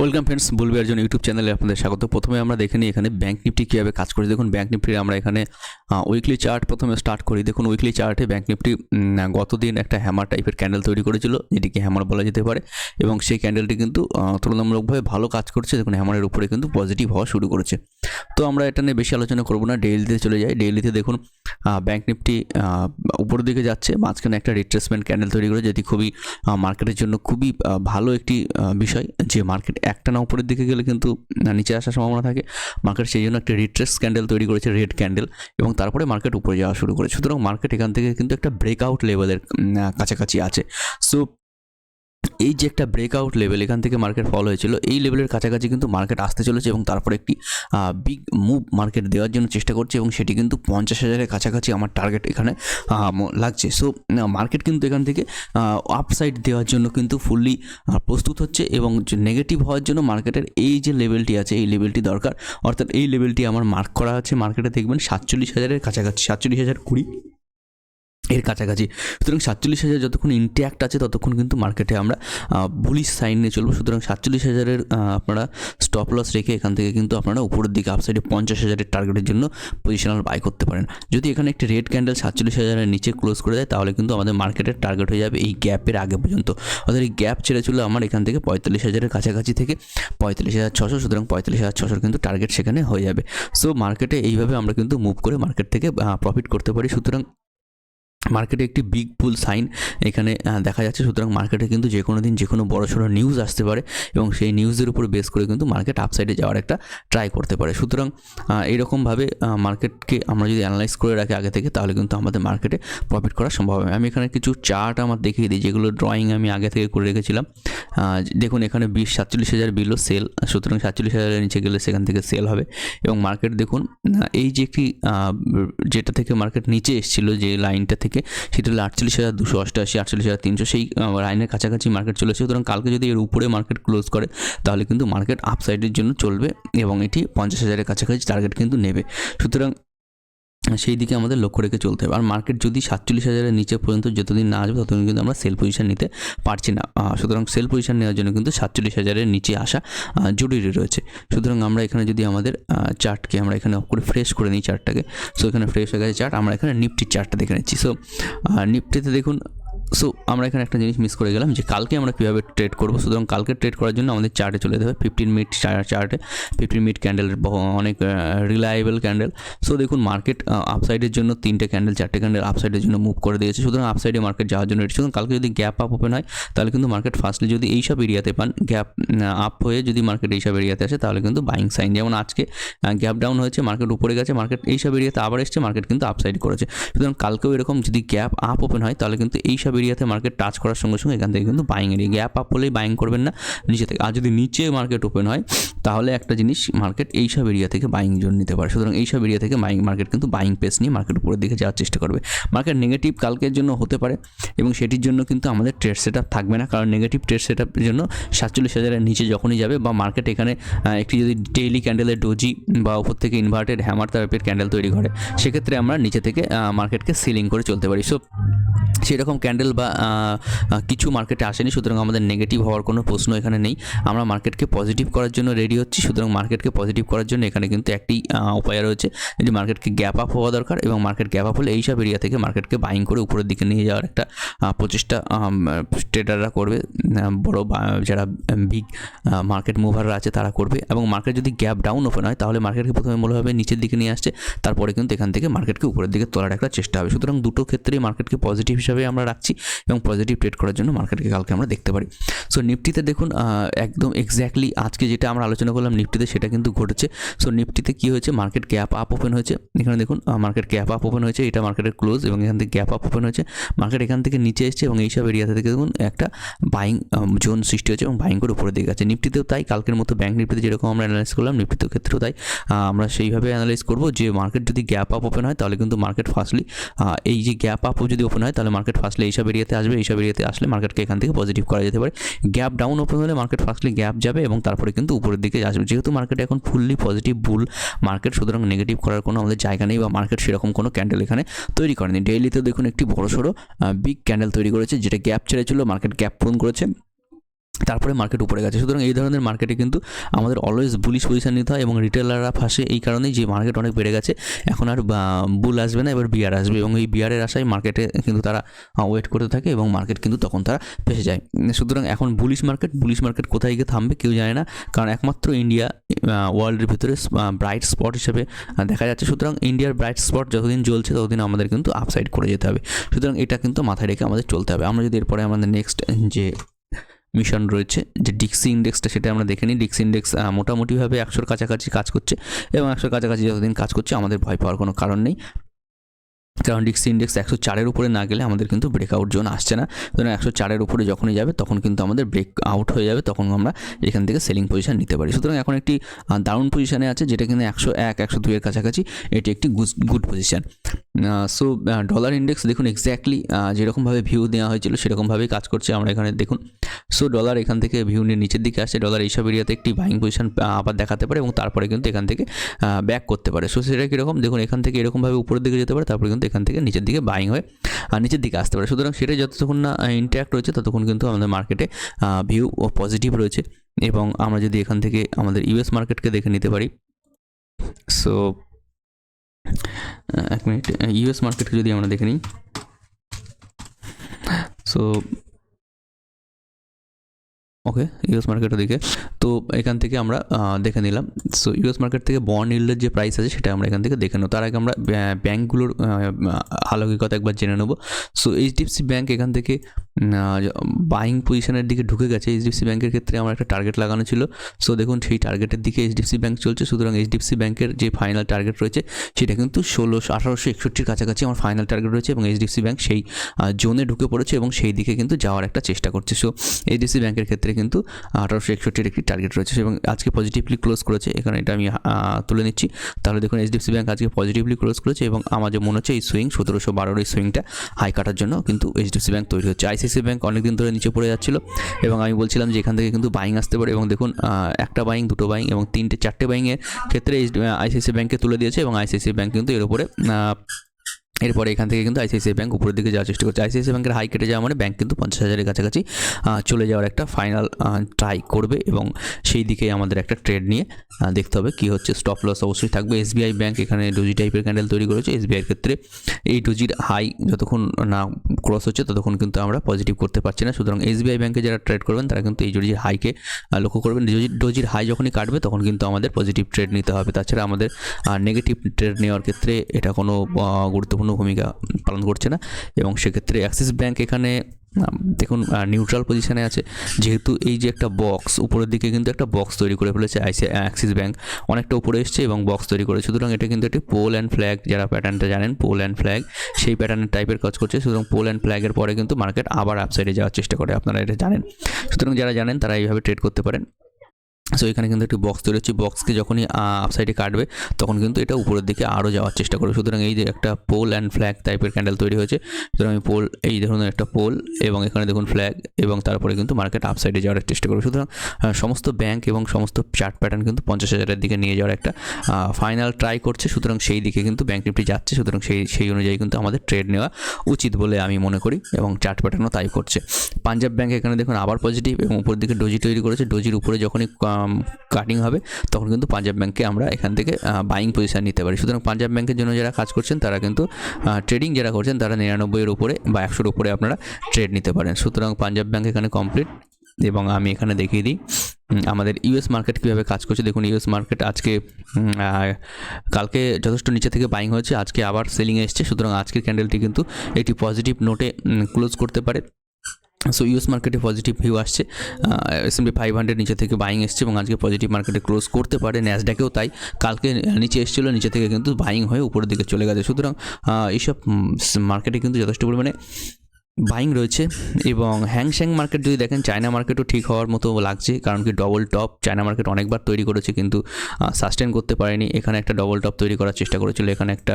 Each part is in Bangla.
ওয়েলকাম ফ্রেন্ডস বলবি একজন ইউটিউব চ্যানেলে আপনাদের স্বাগত। প্রথমে আমরা দেখে নিই এখানে ব্যাঙ্ক নিফটি কীভাবে কাজ করে। দেখুন ব্যাঙ্ক নিফটির আমরা এখানে উইকলি চার্ট প্রথমে স্টার্ট করি। দেখুন উইকলি চার্টে ব্যাঙ্ক নিফটি গতদিন একটা হ্যামার টাইপের ক্যান্ডেল তৈরি করেছিল, যেটিকে হ্যামার বলা যেতে পারে। এবং সেই ক্যান্ডেলটি কিন্তু তুলনামূলকভাবে ভালো কাজ করছে। দেখুন হ্যামারের উপরে কিন্তু পজিটিভ হওয়া শুরু করেছে। তো আমরা এটা নিয়ে বেশি আলোচনা করব না ডেইলিতে চলে যাই। ডেইলিতে দেখুন ব্যাঙ্ক নিফটি উপরের দিকে যাচ্ছে, মাঝখানে একটা রিট্রেসমেন্ট ক্যান্ডেল তৈরি করে যেটি খুবই মার্কেটের জন্য খুবই ভালো একটি বিষয়। যে মার্কেট একটা না উপরের দিকে গেলে কিন্তু নিচে আসার সম্ভাবনা থাকে। মার্কেট সেই জন্য একটা রিট্রেস ক্যান্ডেল তৈরি করেছে রেড ক্যান্ডেল এবং তারপরে মার্কেট উপরে যাওয়া শুরু করে সুতরাং মার্কেট এখান থেকে কিন্তু একটা ব্রেকআউট লেভেলের কাছাকাছি আছে। সো এই যে একটা ব্রেকআউট লেভেল এখান থেকে মার্কেট ফল হয়েছিল, এই লেভেলের কাছাকাছি কিন্তু মার্কেট আসতে চলেছে এবং তারপরে একটি বিগ মুভ মার্কেট দেওয়ার জন্য চেষ্টা করছে এবং সেটি কিন্তু পঞ্চাশ হাজারের কাছাকাছি আমার টার্গেট এখানে লাগছে। সো মার্কেট কিন্তু এখান থেকে আপসাইড দেওয়ার জন্য কিন্তু ফুললি প্রস্তুত হচ্ছে এবং নেগেটিভ হওয়ার জন্য মার্কেটের এই যে লেভেলটি আছে, এই লেভেলটি দরকার। অর্থাৎ এই লেভেলটি আমার মার্ক করা আছে মার্কেটে দেখবেন সাতচল্লিশ হাজারের কাছাকাছি, সাতচল্লিশ হাজার কুড়ি। এর কাছাকাছি। সুতরাং সাতচল্লিশ হাজার যতক্ষণ ইনট্যাক্ট আছে, ততক্ষণ কিন্তু মার্কেটে আমরা বুলিশ সাইন নিয়ে চলবো। সুতরাং সাতচল্লিশ হাজারের আপনারা স্টপ লস রেখে এখান থেকে কিন্তু আপনারা উপরের দিকে আপসাইডে পঞ্চাশ হাজারের টার্গেটের জন্য পজিশনাল বাই করতে পারেন। যদি এখানে একটি রেড ক্যান্ডেল সাতচল্লিশ হাজারের নিচে ক্লোজ করে দেয়, তাহলে কিন্তু আমাদের মার্কেটের টার্গেট হয়ে যাবে এই গ্যাপের আগে পর্যন্ত। অর্থাৎ এই গ্যাপ ছেড়ে চলে আমার এখান থেকে পঁয়তাল্লিশ হাজারের কাছাকাছি থেকে পঁয়তাল্লিশ হাজার ছশো সুতরাং পঁয়তাল্লিশ হাজার ছশোর কিন্তু টার্গেট সেখানে হয়ে যাবে। সো মার্কেটে এইভাবে আমরা কিন্তু মুভ করে মার্কেট থেকে প্রফিট করতে পারি। সুতরাং মার্কেটে একটি বিগ পুল সাইন এখানে দেখা যাচ্ছে। সুতরাং মার্কেটে কিন্তু যে কোনো দিন যে কোনো বড় সড়ো নিউজ আসতে পারে এবং সেই নিউজের উপর বেস করে কিন্তু মার্কেট আপসাইডে যাওয়ার একটা ট্রাই করতে পারে। সুতরাং আহ, মার্কেটকে আমরা যদি অ্যানালাইজ করে রাখি আগে থেকে তাহলে কিন্তু আমাদের মার্কেটে প্রফিট করা সম্ভব হবে। আমি এখানে কিছু চার্ট আমার দেখিয়ে দিই যেগুলো ড্রয়িং আমি আগে থেকে করে রেখেছিলাম। দেখুন এখানে বিশ সাতচল্লিশ হাজার বিলো সেল সুতরাং সাতচল্লিশ হাজারের নিচে গেলে সেখান থেকে সেল হবে। এবং মার্কেট দেখুন এই যে একটি যেটা থেকে মার্কেট নিচে এসেছিল যে লাইনটা থেকে সেটা হলো আটচল্লিশ হাজার দুশো অষ্টআশি, আটচল্লিশ হাজার তিনশো, সেই লাইনের কাছাকাছি মার্কেট চলে চলেছে। সুতরাং কালকে যদি এর উপরে মার্কেট ক্লোজ করে, তাহলে কিন্তু মার্কেট আপসাইডের জন্য চলবে এবং এটি পঞ্চাশ হাজারের কাছাকাছি টার্গেট কিন্তু নেবে। সুতরাং সেই দিকে আমাদের লক্ষ্য রেখে চলতে হবে। আর মার্কেট যদি সাতচল্লিশ হাজারের নিচে পর্যন্ত যতদিন না আসবে, ততদিন কিন্তু আমরা সেল পজিশন নিতে পারছি না। সুতরাং সেল পজিশন নেওয়ার জন্য কিন্তু সাতচল্লিশ হাজারের নিচে আসা জরুরি রয়েছে। সুতরাং আমরা এখানে যদি আমাদের চার্টকে আমরা এখানে অফ করে ফ্রেশ করে নিই চার্টটাকে সো এখানে ফ্রেশ হয়ে গেছে চার্ট, আমরা এখানে নিফটির চার্টটা দেখে নিচ্ছি। সো নিফটিতে দেখুন সো আমরা এখানে একটা জিনিস মিস করে গেলাম যে কালকে আমরা কীভাবে ট্রেড করব। সুতরাং কালকে ট্রেড করার জন্য আমাদের চার্টে চলে যেতে হবে। ফিফটিন মিনিট চার্টে ফিফটিন মিনিট ক্যান্ডেলের অনেক রিলায়েবল ক্যান্ডেল সো দেখুন মার্কেট আপসাইডের জন্য তিনটে ক্যান্ডেল চারটে ক্যান্ডেল আপসাইডের জন্য মুভ করে দিয়েছে। সুতরাং আপসাইডে মার্কেট যাওয়ার জন্য রেডি সুতরাং কালকে যদি গ্যাপ আপ ওপেন হয়, তাহলে কিন্তু মার্কেট ফার্স্টলি যদি এইসব এরিয়াতে পান গ্যাপ আপ হয়ে যদি মার্কেট এইসব এরিয়াতে আসে, তাহলে কিন্তু বাইং সাইন যেমন আজকে গ্যাপ ডাউন হয়েছে মার্কেট উপরে গেছে মার্কেট এইসব এরিয়াতে আবার এসছে মার্কেট কিন্তু আপসাইড করেছে। সুতরাং কালকেও এরকম যদি গ্যাপ আপ ওপেন হয়, তাহলে কিন্তু এইসব এরিয়াতে মার্কেট টাচ করার সঙ্গে সঙ্গে এখান থেকে কিন্তু বাইং এরিয়া গ্যাপ আপ হলেই বাইং করবেন না, নিচে থেকে, আর যদি নিচে মার্কেট ওপেন হয়, তাহলে একটা জিনিস মার্কেট এইসব এরিয়া থেকে বাইং জোন নিতে পারে। সুতরাং এইসব এরিয়া থেকে বাইং মার্কেট কিন্তু বাইং পেস নিয়ে মার্কেট উপরের দিকে যাওয়ার চেষ্টা করবে। মার্কেট নেগেটিভ কালকের জন্য হতে পারে এবং সেটির জন্য কিন্তু আমাদের ট্রেড সেট থাকবে না, কারণ নেগেটিভ ট্রেড সেট জন্য সাতচল্লিশ হাজারের নিচে যখনই যাবে বা মার্কেট এখানে একটি যদি ডেইলি ক্যান্ডেলের ডোজি বা উপর থেকে ইনভার্টেড হ্যামার টাইপের ক্যান্ডেল তৈরি করে, সেক্ষেত্রে আমরা নিচে থেকে মার্কেটকে সিলিং করে চলতে পারি। সো সেরকম ক্যান্ডেল বা কিছু মার্কেটে আসেনি, সুতরাং আমাদের নেগেটিভ হওয়ার কোনো প্রশ্ন এখানে নেই। আমরা মার্কেটকে পজিটিভ করার জন্য রেডি হচ্ছি, সুতরাং মার্কেটকে পজিটিভ করার জন্য এখানে কিন্তু একটি উপায় রয়েছে যদি মার্কেটকে গ্যাপ আপ হওয়া দরকার এবং মার্কেট গ্যাপ আপ হলে এইসব এরিয়া থেকে মার্কেটকে বাইং করে উপরের দিকে নিয়ে যাওয়ার একটা প্রচেষ্টা ট্রেডাররা করবে বড় যারা বিগ মার্কেট মুভাররা আছে তারা করবে এবং মার্কেট যদি গ্যাপ ডাউন ওপেন হয় তাহলে মার্কেটকে প্রথমে মনে হবে নিচের দিকে নিয়ে আসছে, তারপরে কিন্তু এখান থেকে মার্কেটকে উপরের দিকে তোলার একটা চেষ্টা হবে। সুতরাং দুটো ক্ষেত্রেই মার্কেটকে পজিটিভ আমরা রাখছি এবং পজিটিভ ট্রেড করার জন্য মার্কেটকে কালকে আমরা দেখতে পারি। সো নিফটিতে দেখুন একদম এক্স্যাক্টলি আজকে যেটা আমরা আলোচনা করলাম নিফটিতে সেটা কিন্তু ঘটেছে। সো নিফটিতে কী হয়েছে? মার্কেট গ্যাপ আপ ওপেন হয়েছে। এখানে দেখুন মার্কেট গ্যাপ আপ ওপেন হয়েছে। এটা মার্কেটের ক্লোজ এবং এখান থেকে গ্যাপ আপ ওপেন হয়েছে। মার্কেট এখান থেকে নিচে এসেছে এবং এইসব এরিয়াতে থেকে দেখুন, একটা বাইং জোন সৃষ্টি হয়েছে এবং বাইং করে উপরে দিকে আছে নিফটিতেও তাই, কালকের মতো ব্যাঙ্ক নিফটিতে যেরকম আমরা অ্যানালাইজ করলাম নিফটিতেও ক্ষেত্রেও তাই। আমরা সেইভাবে অ্যানালাইজ করব যে মার্কেট যদি গ্যাপ আপ ওপেন হয়, তাহলে কিন্তু মার্কেট ফার্স্টলি এই যে গ্যাপ আপ যদি ওপেন হয়, তাহলে মার্কেট ফার্স্টলি এইসব এরিয়াতে আসবে, এইসব এরিয়াতে আসলে মার্কেটকে এখান থেকে পজিটিভ করা যেতে পারে। গ্যাপ ডাউন ওপেন হলে মার্কেট ফার্স্টলি গ্যাপ যাবে এবং তারপরে কিন্তু উপরের দিকে আসবে। যেহেতু মার্কেট এখন ফুললি পজিটিভ বুল মার্কেট সুতরাং নেগেটিভ করার কোনো আমাদের জায়গা নেই বা মার্কেট সেরকম কোনো ক্যান্ডেল এখানে তৈরি করেনি। ডেইলিতে দেখুন একটি বড়ো সড়ো বিগ ক্যান্ডেল তৈরি করেছে, যেটা গ্যাপ ছেড়েছিল মার্কেট গ্যাপ পূরণ করেছে। তারপরে মার্কেট উপরে গেছে। সুতরাং এই ধরনের মার্কেটে কিন্তু আমাদের অলওয়েজ বুলিশ পজিশন নিতে হয় এবং রিটেলাররা ফাঁসে। এই কারণেই যে মার্কেট অনেক বেড়ে গেছে, এখন আর বুল আসবে না, এবার বিয়ার আসবে এবং এই বিয়ারের আশায় মার্কেটে কিন্তু তারা ওয়েট করতে থাকে এবং মার্কেট কিন্তু তখন তারা ফেসে যায়। সুতরাং এখন বুলিশ মার্কেট বুলিশ মার্কেট কোথায় গিয়ে থামবে কেউ জানে না, কারণ একমাত্র ইন্ডিয়া ওয়ার্ল্ডের ভিতরে ব্রাইট স্পট হিসেবে দেখা যাচ্ছে। সুতরাং ইন্ডিয়ার ব্রাইট স্পট যতদিন জ্বলছে, ততদিন আমাদের কিন্তু আপসাইড করে যেতে হবে। সুতরাং এটা কিন্তু মাথায় রেখে আমাদের চলতে হবে। আমরা যদি এরপরে আমাদের নেক্সট যে মিশন রয়েছে, যে ডিক্সি ইন্ডেক্সটা সেটা আমরা দেখে নিই। ডিক্সি ইন্ডেক্স মোটামুটিভাবে একশোর কাছাকাছি কাজ করছে এবং একশোর কাছাকাছি যতদিন কাজ করছে আমাদের ভয় পাওয়ার কোনো কারণ নেই। কারণ ডিক্সি ইন্ডেক্স একশো চারের উপরে না গেলে আমাদের কিন্তু ব্রেকআউট জোন আসছে না। সুতরাং একশো চারের উপরে যখনই যাবে, তখন কিন্তু আমাদের ব্রেক আউট হয়ে যাবে, তখন আমরা এখান থেকে সেলিং পজিশন নিতে পারি। সুতরাং এখন একটি দারুণ পজিশানে আছে, যেটা কিন্তু একশো এক, একশো দুইয়ের কাছাকাছি, এটি একটি good position so dollar index দেখুন এক্স্যাক্টলি যেরকমভাবে ভিউ দেওয়া হয়েছিল সেরকমভাবেই কাজ করছে আমরা এখানে দেখুন। সো ডলার এখান থেকে ভিউ নিয়ে নিচের দিকে আসছে ডলার এইসব এরিয়াতে একটি বাইং পজিশন আবার দেখাতে পারে এবং তারপরে কিন্তু এখান থেকে ব্যাক করতে পারে। সো সেটা কীরকম? দেখুন এখান থেকে এরকমভাবে উপরের দিকে যেতে পারে, তারপরে কিন্তু এখান থেকে নিচের দিকে বাইং হয়ে আর নিচের দিকে আসতে পারে। সুতরাং সেটা যতক্ষণ না ইন্ট্যাক্ট রয়েছে, ততক্ষণ কিন্তু আমাদের মার্কেটে ভিউ পজিটিভ রয়েছে। এবং আমরা যদি এখান থেকে আমাদের ইউএস মার্কেটকে দেখে নিতে পারি সো এক মিনিট ইউএস মার্কেটকে যদি আমরা দেখে নিই। সো ওকে ইউএস মার্কেটের দিকে তো এখান থেকে আমরা দেখে নিলাম। সো ইউএস মার্কেট থেকে বন্ড ইল্ডের যে প্রাইস আছে, সেটা আমরা এখান থেকে দেখে নেব। তার আগে আমরা ব্য- ব্যাঙ্কগুলোর আলৌকিকতা একবার জেনে নেব। সো এইচডিএফসি ব্যাঙ্ক এখান থেকে বাইং পজিশনের দিকে ঢুকে গেছে। এইচডিএফসি ব্যাঙ্কের ক্ষেত্রে আমার একটা টার্গেট লাগানো ছিল। সো দেখুন, সেই টার্গেটের দিকে এইচডিএফসি ব্যাঙ্ক চলছে। সুতরাং এইচডিএফসি ব্যাঙ্কের যে ফাইনাল টার্গেট রয়েছে, সেটা কিন্তু ষোলোশো আঠারোশো একষট্টির কাছাকাছি আমার ফাইনাল টার্গেট রয়েছে এবং এইচডিএফসি ব্যাঙ্ক সেই জোনে ঢুকে পড়েছে এবং সেই দিকে কিন্তু যাওয়ার একটা চেষ্টা করছে। সো এইচডিএফসি ব্যাঙ্কের ক্ষেত্রে কিন্তু আঠারোশো একষট্টির একটি টার্গেট রয়েছে। এবং আজকে পজিটিভলি ক্লোজ করেছে এখানে এটা আমি তুলে নিচ্ছি। তাহলে দেখুন এইচডিএফসি ব্যাঙ্ক আজকে পজিটিভলি ক্লোজ করেছে এবং আমার যে মনে হচ্ছে এই সুইং সতেরোশো বারোর এই সুইংটা হাই কাটার জন্য কিন্তু এইচডিএফসি ব্যাঙ্ক তৈরি হচ্ছে। আইসিসি ব্যাঙ্ক অনেকদিন ধরে নিচে পড়ে যাচ্ছিল এবং আমি বলছিলাম যে এখান থেকে কিন্তু বাইং আসতে পারে এবং দেখুন একটা বাইং দুটো বাইং এবং তিনটে, চারটে বাইংয়ের ক্ষেত্রে আইসিসি ব্যাঙ্কে তুলে দিয়েছে এবং আইসিসি ব্যাঙ্ক কিন্তু এর উপরে এরপরে এখান থেকে কিন্তু আইসিআইসিআই ব্যাঙ্ক উপরের দিকে যাওয়ার চেষ্টা করছে। আইসিআইসিআই ব্যাঙ্কের হাই কেটে যাওয়া মানে ব্যাঙ্ক কিন্তু পঞ্চাশ হাজারের কাছাকাছি চলে যাওয়ার একটা ফাইনাল ট্রাই করবে এবং সেই দিকে আমাদের একটা ট্রেড নিয়ে দেখতে হবে কি হচ্ছে। স্টপ লস অবশ্যই থাকবে। এসবিআই ব্যাঙ্ক এখানে ডোজি টাইপের ক্যান্ডেল তৈরি করেছে। এসবিআইয়ের ক্ষেত্রে এই ডোজির হাই যতক্ষণ না ক্রস হচ্ছে ততক্ষণ কিন্তু আমরা পজিটিভ করতে পারছি না। সুতরাং এসবিআই ব্যাঙ্কে যারা ট্রেড করবেন তারা কিন্তু এই ডোজির হাইকে লক্ষ্য করবেন। ডোজি- ডোজির হাই যখনই কাটবে তখন কিন্তু আমাদের পজিটিভ ট্রেড নিতে হবে। তাছাড়া আমাদের নেগেটিভ ট্রেড নেওয়ার ক্ষেত্রে এটা কোনো আহ, গুরুত্বপূর্ণ ভূমিকা পালন করছে না। এবং সেক্ষেত্রে অ্যাক্সিস ব্যাঙ্ক এখানে দেখুন নিউট্রাল পজিশানে আছে। যেহেতু এই যে একটা বক্স উপরের দিকে কিন্তু একটা বক্স তৈরি করে ফেলেছে আইসি, অ্যাক্সিস ব্যাঙ্ক অনেকটা উপরে এসছে এবং বক্স তৈরি করে সুতরাং এটা কিন্তু একটি পোল অ্যান্ড ফ্ল্যাগ যারা প্যাটার্নটা জানেন পোল অ্যান্ড ফ্ল্যাগ সেই প্যাটার্নের টাইপের কাজ করছে। সুতরাং পোল অ্যান্ড ফ্ল্যাগের পরে কিন্তু মার্কেট আবার আপসাইডে যাওয়ার চেষ্টা করে, আপনারা এটা জানেন। সুতরাং যারা জানেন, তারা এইভাবে ট্রেড করতে পারেন। সো এখানে কিন্তু একটি বক্স তৈরি হচ্ছে। বক্সকে যখনই আপসাইডে কাটবে, তখন কিন্তু এটা উপরের দিকে আরও যাওয়ার চেষ্টা করবে। সুতরাং এই যে একটা পোল অ্যান্ড ফ্ল্যাগ টাইপের ক্যান্ডেল তৈরি হয়েছে। সুতরাং আমি পোল এই ধরনের একটা পোল এবং এখানে দেখুন ফ্ল্যাগ এবং তারপরে কিন্তু মার্কেট আপসাইডে যাওয়ার চেষ্টা করবে। সুতরাং সমস্ত ব্যাংক এবং সমস্ত চার্ট প্যাটার্ন কিন্তু পঞ্চাশ হাজারের দিকে নিয়ে যাওয়ার একটা ফাইনাল ট্রাই করছে। সুতরাং সেই দিকে কিন্তু ব্যাংক নিফটি যাচ্ছে। সুতরাং সেই সেই অনুযায়ী কিন্তু আমাদের ট্রেড নেওয়া উচিত বলে আমি মনে করি এবং চার্ট প্যাটার্নও তাই করছে। পাঞ্জাব ব্যাংক এখানে দেখুন আবার পজিটিভ এবং উপর দিকে ডোজি তৈরি করেছে। ডোজির উপরে যখনই কাটিং হবে, তখন কিন্তু পাঞ্জাব ব্যাংকে আমরা এখান থেকে বাইং পজিশন নিতে পারি। সুতরাং পাঞ্জাব ব্যাংকের জন্য যারা কাজ করছেন, তারা কিন্তু ট্রেডিং যারা করছেন, তারা নিরানব্বইয়ের উপরে বা একশোর উপরে আপনারা ট্রেড নিতে পারেন। সুতরাং পাঞ্জাব ব্যাংক এখানে কমপ্লিট এবং আমি এখানে দেখিয়ে দিই আমাদের ইউএস মার্কেট কীভাবে কাজ করছে। দেখুন ইউএস মার্কেট আজকে কালকে যথেষ্ট নিচে থেকে বাইং হয়েছে, আজকে আবার সেলিংয়ে এসছে। সুতরাং আজকের ক্যান্ডেলটি কিন্তু একটি পজিটিভ নোটে ক্লোজ করতে পারে। সো ইউএস মার্কেটে পজিটিভ ভিউ আসছে। এসএমপি ফাইভ হান্ড্রেড নিচে থেকে বাইং এসছে এবং আজকে পজিটিভ মার্কেটে ক্লোজ করতে পারে। ন্যাসডাকেও তাই। কালকে নিচে এসেছিল, নিচে থেকে কিন্তু বাইং হয়ে উপরের দিকে চলে গেছে। সুতরাং এইসব মার্কেটে কিন্তু যথেষ্ট পরিমাণে বাইং রয়েছে এবং হ্যাংস্যাং মার্কেট যদি দেখেন চায়না মার্কেটও ঠিক হওয়ার মতো লাগছে, কারণ কি ডবল টপ চায়না মার্কেট অনেকবার তৈরি করেছে কিন্তু সাস্টেন করতে পারেনি। এখানে একটা ডবল টপ তৈরি করার চেষ্টা করেছিল, এখানে একটা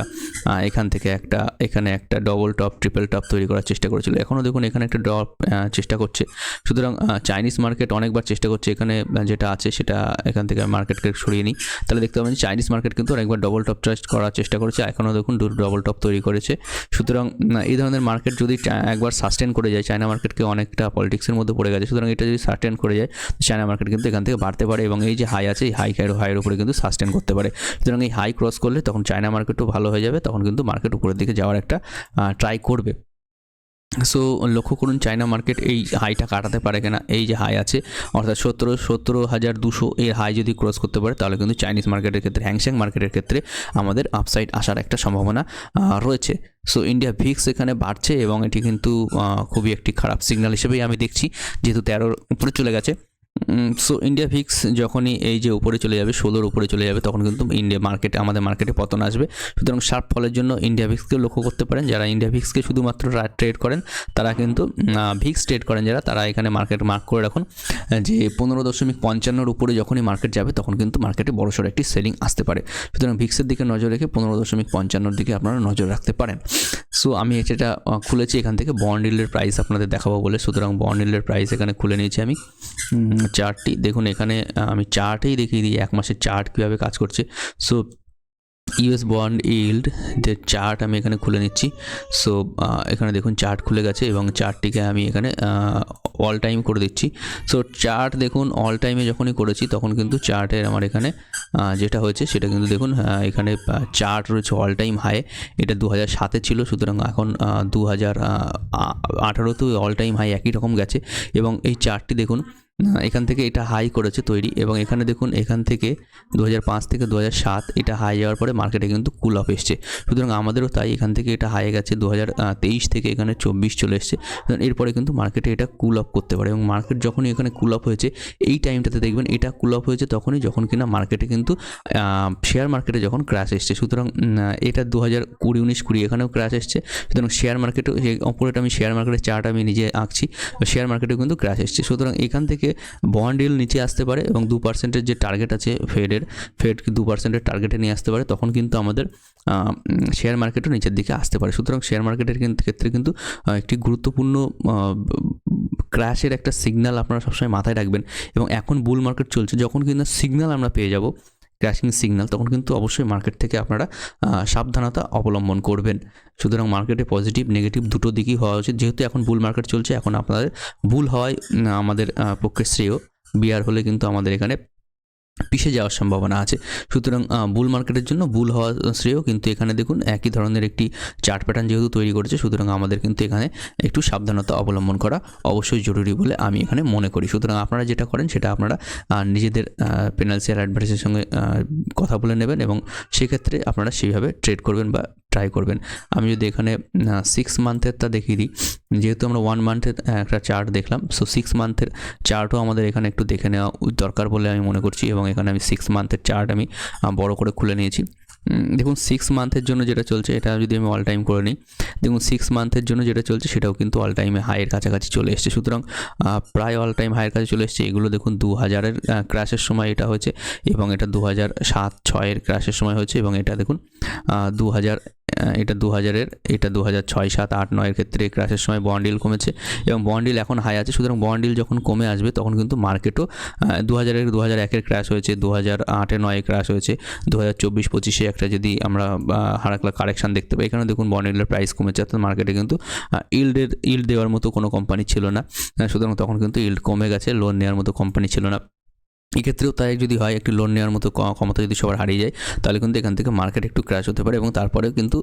এখান থেকে একটা, এখানে একটা ডবল টপ ট্রিপল টপ তৈরি করার চেষ্টা করেছিল। এখনও দেখুন, এখানে একটা ড্রপ চেষ্টা করছে। সুতরাং চাইনিজ মার্কেট অনেকবার চেষ্টা করছে, এখানে যেটা আছে সেটা এখান থেকে মার্কেটকে সরিয়ে নিই। তাহলে দেখতে পাবেন চাইনিজ মার্কেট কিন্তু অনেকবার ডবল টপ ট্রাস্ট করার চেষ্টা করেছে এখনও দেখুন ডবল টপ তৈরি করেছে। সুতরাং এই ধরনের মার্কেট যদি একবার একবার সাস্টেন করে যায় চায়না মার্কেটকে অনেকটা পলিটিক্সের মধ্যে পড়ে গেছে। সুতরাং এটা যদি সাস্টেন করে যায় চায়না মার্কেট কিন্তু এখান থেকে বাড়তে পারে এবং এই যে হাই আছে, এই হাই হাইয়ের উপরে কিন্তু সাস্টেন করতে পারে। সুতরাং এই হাই ক্রস করলে তখন চায়না মার্কেটও ভালো হয়ে যাবে, তখন কিন্তু মার্কেট উপরের দিকে যাওয়ার একটা ট্রাই করবে। সো লক্ষ্য করুন চায়না মার্কেট এই হাইটা কাটাতে পারে কিনা? এই যে হাই আছে, অর্থাৎ সতেরো সতেরো হাজার দুশো এর হাই যদি ক্রস করতে পারে, তাহলে কিন্তু চাইনিজ মার্কেটের ক্ষেত্রে হ্যাংস্যাং মার্কেটের ক্ষেত্রে আমাদের আপসাইড আসার একটা সম্ভাবনা রয়েছে। সো ইন্ডিয়া ভিক্স এখানে বাড়ছে এবং এটি কিন্তু খুবই একটি খারাপ সিগন্যাল হিসেবেই আমি দেখছি। যেহেতু তেরোর উপরে চলে গেছে সো ইন্ডিয়া ভিক্স যখনই এই যে উপরে চলে যাবে, ষোলোর উপরে চলে যাবে, তখন কিন্তু ইন্ডিয়া মার্কেটে আমাদের মার্কেটে পতন আসবে। সুতরাং শার্প ফলের জন্য ইন্ডিয়া ভিক্সকে লক্ষ্য করতে পারেন। যারা ইন্ডিয়া ভিক্সকে শুধুমাত্র ট্রেড করেন, তারা কিন্তু ভিক্স ট্রেড করেন যারা, তারা এখানে মার্কেট মার্ক করে রাখুন। যে পনেরো দশমিক পঞ্চান্নর উপরে যখনই মার্কেট যাবে, তখন কিন্তু মার্কেটে বড়সড় একটি সেলিং আসতে পারে। সুতরাং ভিক্সের দিকে নজর রেখে পনেরো দশমিক পঞ্চান্নর দিকে আপনারা নজর রাখতে পারেন। সো আমি যেটা খুলেছি এখান থেকে বন্ড ইল্ডের প্রাইস আপনাদের দেখাবো বলে। সুতরাং বন্ড ইল্ডের প্রাইস এখানে খুলে নিয়েছি আমি। চার্টটি দেখুন এখানে আমি চার্টেই দেখিয়ে দিই, এক মাসের চার্ট কীভাবে কাজ করছে। সো ইউএস বন্ড ইল্ড, যে চার্ট আমি এখানে খুলে নিচ্ছি। সো এখানে দেখুন চার্ট খুলে গেছে এবং চার্টটিকে আমি এখানে অল টাইম করে দিচ্ছি। সো, চার্ট দেখুন অল টাইমে যখনই করেছি, তখন কিন্তু চার্টের আমার এখানে যেটা হয়েছে সেটা কিন্তু দেখুন এখানে চার্ট রয়েছে অল টাইম হাই এটা দু হাজার সাতে ছিল, সুতরাং এখন দু হাজার আঠারোতেও অল টাইম হাই একই রকম গেছে। এবং এই চার্টটি দেখুন এখান থেকে এটা হাই করেছে তৈরি এবং এখানে দেখুন, এখান থেকে দু হাজার পাঁচ থেকে দু হাজার সাত এটা হাই যাওয়ার পরে মার্কেটে কিন্তু কুল অফ এসছে। সুতরাং আমাদেরও তাই, এখান থেকে এটা হাই গেছে দু হাজার তেইশ থেকে এখানে চব্বিশ চলে এসছে। এরপরে কিন্তু মার্কেটে এটা কুল অফ করতে পারে এবং মার্কেট যখনই এখানে কুল অফ হয়েছে, এই টাইমটাতে দেখবেন এটা কুল অফ হয়েছে তখনই যখন কিনা মার্কেটে কিন্তু শেয়ার মার্কেটে যখন ক্র্যাশ এসছে। সুতরাং এটা দু হাজার কুড়ি, উনিশ কুড়ি এখানেও ক্র্যাশ এসছে। সুতরাং শেয়ার মার্কেটও অপরেট আমি শেয়ার মার্কেটের চার্ট আমি নিজে আঁকছি শেয়ার মার্কেটেও কিন্তু ক্র্যাশ এসছে। সুতরাং এখান থেকে বন্ড ইল নিচে আসতে পারে এবং দু পার্সেন্টের যে টার্গেট আছে ফেডের ফেড দু পার্সেন্টের টার্গেটে নিয়ে আসতে পারে, তখন কিন্তু আমাদের শেয়ার মার্কেটও নিচের দিকে আসতে পারে। সুতরাং শেয়ার মার্কেটের ক্ষেত্রে কিন্তু একটি গুরুত্বপূর্ণ ক্র্যাশের একটা সিগনাল আপনারা সবসময় মাথায় রাখবেন। এবং এখন বুল মার্কেট চলছে, যখন কিন্তু সিগনাল আমরা পেয়ে যাব ক্র্যাশিং সিগনাল তখন কিন্তু অবশ্যই মার্কেট থেকে আপনারা সাবধানতা অবলম্বন করবেন। সুতরাং মার্কেটে পজিটিভ নেগেটিভ দুটো দিকই হওয়া উচিত। যেহেতু এখন বুল মার্কেট চলছে, এখন আপনাদের ভুল হওয়ায় আমাদের পক্ষে শ্রেয়। বিয়ার হলে কিন্তু আমাদের এখানে পিষে যাওয়ার সম্ভাবনা আছে। সুতরাং বুল মার্কেটের জন্য বুল হওয়া শ্রেয়, কিন্তু এখানে দেখুন একই ধরনের একটি চার্ট প্যাটার্ন যেহেতু তৈরি করেছে, সুতরাং আমাদের কিন্তু এখানে একটু সাবধানতা অবলম্বন করা অবশ্যই জরুরি বলে আমি এখানে মনে করি। সুতরাং আপনারা যেটা করেন সেটা আপনারা নিজেদের পেনালসিয়ার অ্যাডভাইসের সঙ্গে কথা বলে নেবেন এবং সেক্ষেত্রে আপনারা সেইভাবে ট্রেড করবেন বা ট্রাই করবেন। আমি যদি এখানে সিক্স মান্থেরটা দেখিয়ে দিই। যেহেতু আমরা ওয়ান মান্থের একটা চার্ট দেখলাম সো সিক্স মান্থের চার্টও আমাদের এখানে একটু দেখে নেওয়া দরকার বলে আমি মনে করছি এবং এখানে আমি সিক্স মান্থের চার্ট আমি বড় করে খুলে নিয়েছি। দেখুন সিক্স মান্থের জন্য যেটা চলছে, এটা যদি আমি অল টাইম করে নিই, দেখুন সিক্স মান্থের জন্য যেটা চলছে, সেটাও কিন্তু অল টাইমে হাইয়ের কাছাকাছি চলে এসছে। সুতরাং প্রায় অল টাইম হাইয়ের কাছে চলে এসছে। এগুলো দেখুন দু হাজারের ক্র্যাশের সময় এটা হয়েছে এবং এটা দু হাজার সাত, ছয়ের ক্র্যাশের সময় হয়েছে এবং এটা দেখুন দু হাজার এটা দু হাজারের এটা দু হাজার ছয়, সাত, আট, নয়ের ক্ষেত্রে ক্র্যাশের সময় বন্ডিল কমেছে এবং বন্ডিল এখন হাই আছে, সুতরাং বন্ডিল যখন কমে আসবে তখন কিন্তু মার্কেটও দু হাজারের দু হাজার একের ক্র্যাশ হয়েছে দু হাজার আটে নয়ে ক্র্যাশ হয়েছে দু হাজার চব্বিশ পঁচিশে একটা যদি আমরা হারাকলা কারেকশান দেখতে পাই এখানে দেখুন বন্ডিলের প্রাইস কমেছে, অর্থাৎ মার্কেটে কিন্তু ইল্ডের ইল্ড দেওয়ার মতো কোনো কোম্পানি ছিল না সুতরাং তখন কিন্তু ইল্ড কমে গেছে লোন নেওয়ার মতো কোম্পানি ছিল না। এক্ষেত্রেও তাই যদি হয়, একটি লোন নেওয়ার মতো ক্ষমতা যদি সবার হারিয়ে যায়, তাহলে কিন্তু এখান থেকে মার্কেট একটু ক্র্যাশ হতে পারে এবং তারপরেও কিন্তু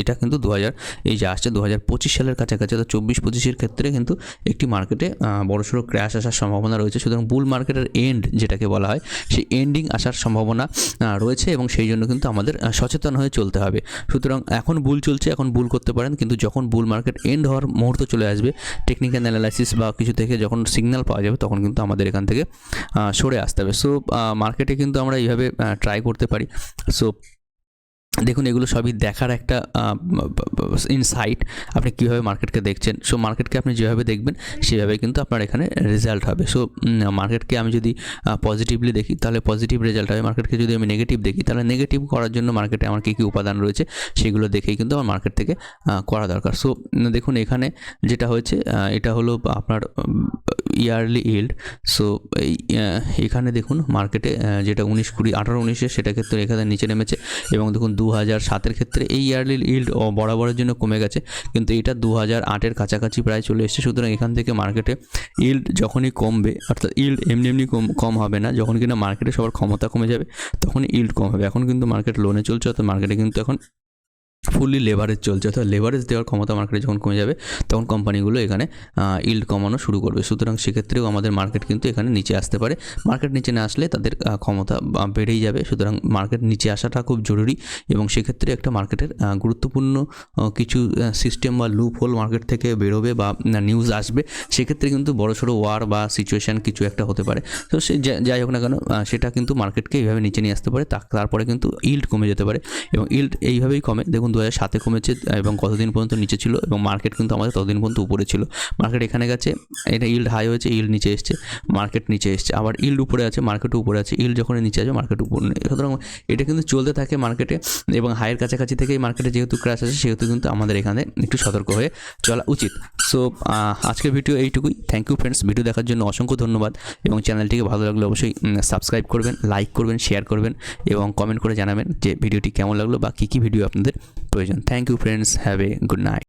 এটা কিন্তু দু হাজার এই যে আসছে দু হাজার পঁচিশ সালের কাছাকাছি অর্থাৎ চব্বিশ পঁচিশের ক্ষেত্রে কিন্তু একটি মার্কেটে বড়সড় ক্র্যাশ আসার সম্ভাবনা রয়েছে। সুতরাং বুল মার্কেটের এন্ড যেটাকে বলা হয়, সেই এন্ডিং আসার সম্ভাবনা রয়েছে এবং সেই জন্য কিন্তু আমাদের সচেতন হয়ে চলতে হবে। সুতরাং এখন বুল চলছে, এখন বুল করতে পারেন, কিন্তু যখন বুল মার্কেট এন্ড হওয়ার মুহূর্ত চলে আসবে টেকনিক্যাল অ্যানালাইসিস বা কিছু থেকে যখন সিগন্যাল পাওয়া যাবে, তখন কিন্তু আমাদের এখান থেকে সরে আসতে হবে। সো মার্কেটে কিন্তু আমরা এইভাবে ট্রাই করতে পারি। সো দেখুন, এগুলো সবই দেখার একটা ইনসাইট আপনি কীভাবে মার্কেটকে দেখছেন। সো মার্কেটকে আপনি যেভাবে দেখবেন, সেভাবে কিন্তু আপনার এখানে রেজাল্ট হবে। সো মার্কেটকে আমি যদি পজিটিভলি দেখি, তাহলে পজিটিভ রেজাল্ট হবে। মার্কেটকে যদি আমি নেগেটিভ দেখি, তাহলে নেগেটিভ করার জন্য মার্কেটে আমার কী কী উপাদান রয়েছে, সেগুলো দেখেই কিন্তু আমার মার্কেট থেকে করা দরকার। সো দেখুন, এখানে যেটা হয়েছে এটা হলো আপনার ইয়ারলি ইল্ড সো এই এখানে দেখুন মার্কেটে যেটা উনিশ কুড়ি, আঠারো উনিশে সেটা ক্ষেত্রে এখানে নিচে নেমেছে এবং দেখুন দু হাজার সাতের ক্ষেত্রে এই ইয়ারলি ইল্ড বরাবরের জন্য কমে গেছে। কিন্তু এটা দু হাজার আটের কাছাকাছি প্রায় চলে এসেছে। সুতরাং এখান থেকে মার্কেটে ইল্ড যখনই কমবে, অর্থাৎ ইল্ড এমনি এমনি কম কম হবে না, যখন কিনা মার্কেটে সবার ক্ষমতা কমে যাবে তখন ইল্ড কম হবে। এখন কিন্তু মার্কেট লোনে চলছে, অর্থাৎ মার্কেটে কিন্তু এখন ফুললি লেভারেজ চলছে, অর্থাৎ লেভারেজ দেওয়ার ক্ষমতা মার্কেটে যখন কমে যাবে, তখন কোম্পানিগুলো এখানে ইল্ড কমানো শুরু করবে। সুতরাং সেক্ষেত্রেও আমাদের মার্কেট কিন্তু এখানে নিচে আসতে পারে। মার্কেট নিচে না আসলে তাদের ক্ষমতা বেড়েই যাবে। সুতরাং মার্কেট নিচে আসাটা খুব জরুরি এবং সেক্ষেত্রে একটা মার্কেটের গুরুত্বপূর্ণ কিছু সিস্টেম বা লুপ হোল মার্কেট থেকে বেরোবে বা নিউজ আসবে, সেক্ষেত্রে কিন্তু বড় সড়ো ওয়ার বা সিচুয়েশান কিছু একটা হতে পারে। তো সে যাই হোক না কেন সেটা কিন্তু মার্কেটকে এইভাবে নিচে নিয়ে আসতে পারে তারপরে কিন্তু ইল্ড কমে যেতে পারে এবং ইল্ড এইভাবেই কমে। দেখুন দু হাজার সাতে কমেছে এবং কতদিন পর্যন্ত নিচে ছিল এবং মার্কেট কিন্তু আমাদের ততদিন পর্যন্ত উপরে ছিল। মার্কেট এখানে গেছে, এটা ইল্ড হাই হয়েছে ইল্ড নিচে এসছে মার্কেট নিচে এসছে। আবার ইল্ড উপরে আছে মার্কেট উপরে আছে ইল্ড যখন নিচে আছে মার্কেট উপরে সুতরাং এটা কিন্তু চলতে থাকে মার্কেটে এবং হাইয়ের কাছাকাছি থেকেই মার্কেটে যেহেতু ক্র্যাশ আছে সেহেতু কিন্তু আমাদের এখানে একটু সতর্ক হয়ে চলা উচিত। সো আজকের ভিডিও এইটুকুই। থ্যাংক ইউ ফ্রেন্ডস ভিডিও দেখার জন্য অসংখ্য ধন্যবাদ এবং চ্যানেলটিকে ভালো লাগলে অবশ্যই সাবস্ক্রাইব করবেন লাইক করবেন শেয়ার করবেন এবং কমেন্ট করে জানাবেন যে ভিডিওটি কেমন লাগল বা কী কী ভিডিও আপনাদের প্রয়োজন thank you friends have a good night